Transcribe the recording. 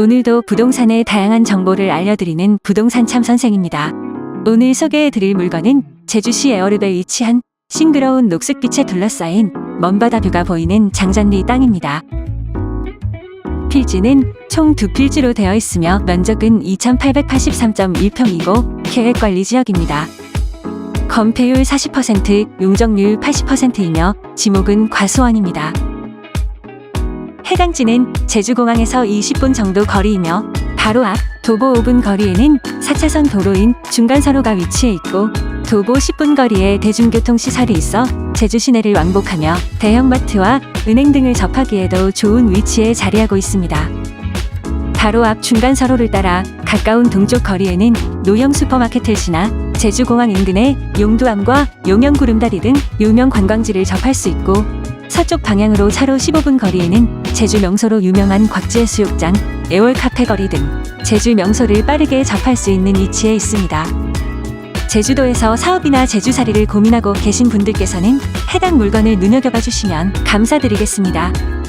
오늘도 부동산의 다양한 정보를 알려드리는 부동산 참 선생입니다. 오늘 소개해드릴 물건은 제주시 에어릅에 위치한 싱그러운 녹색빛에 둘러싸인 먼바다 뷰가 보이는 장잔리 땅입니다. 필지는 총 두 필지로 되어 있으며 면적은 2,883.1평이고 계획관리 지역입니다. 건폐율 40%, 용적률 80%이며 지목은 과수원입니다. 해당지는 제주공항에서 20분 정도 거리이며 바로 앞 도보 5분 거리에는 4차선 도로인 중간선로가 위치해 있고 도보 10분 거리에 대중교통 시설이 있어 제주 시내를 왕복하며 대형마트와 은행 등을 접하기에도 좋은 위치에 자리하고 있습니다. 바로 앞 중간선로를 따라 가까운 동쪽 거리에는 노영 슈퍼마켓을 지나 제주공항 인근의 용두암과 용영구름다리 등 유명 관광지를 접할 수 있고 서쪽 방향으로 차로 15분 거리에는 제주 명소로 유명한 곽지해수욕장, 애월 카페 거리 등 제주 명소를 빠르게 접할 수 있는 위치에 있습니다. 제주도에서 사업이나 제주살이를 고민하고 계신 분들께서는 해당 물건을 눈여겨봐 주시면 감사드리겠습니다.